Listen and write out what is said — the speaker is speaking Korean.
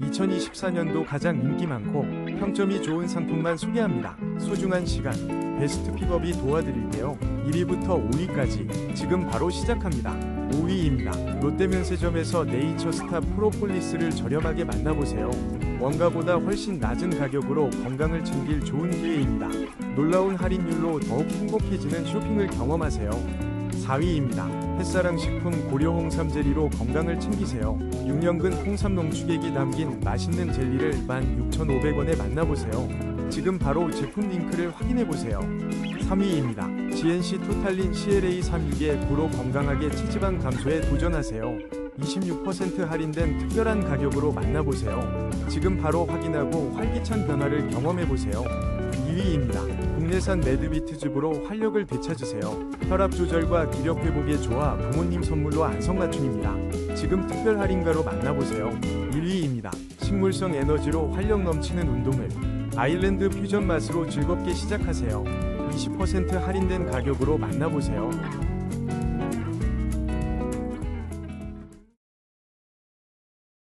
2024년도 가장 인기 많고 평점이 좋은 상품만 소개합니다. 소중한 시간, 베스트 픽업이 도와드릴게요. 1위부터 5위까지 지금 바로 시작합니다. 5위입니다. 롯데면세점에서 네이처스타 프로폴리스를 저렴하게 만나보세요. 원가보다 훨씬 낮은 가격으로 건강을 챙길 좋은 기회입니다. 놀라운 할인율로 더욱 행복해지는 쇼핑을 경험하세요. 4위입니다. 햇사랑 식품 고려 홍삼 젤리로 건강을 챙기세요. 6년근 홍삼 농축액이 담긴 맛있는 젤리를 16,500원에 만나보세요. 지금 바로 제품 링크를 확인해보세요. 3위입니다. GNC 토탈린 CLA 36의 고로 건강하게 체지방 감소에 도전하세요. 26% 할인된 특별한 가격으로 만나보세요. 지금 바로 확인하고 활기찬 변화를 경험해보세요. 2위입니다. 국내산 매드비트즙으로 활력을 되찾으세요. 혈압 조절과 기력 회복에 좋아 부모님 선물로 안성맞춤입니다. 지금 특별 할인가로 만나보세요. 1위입니다. 식물성 에너지로 활력 넘치는 운동을 아일랜드 퓨전 맛으로 즐겁게 시작하세요. 20% 할인된 가격으로 만나보세요.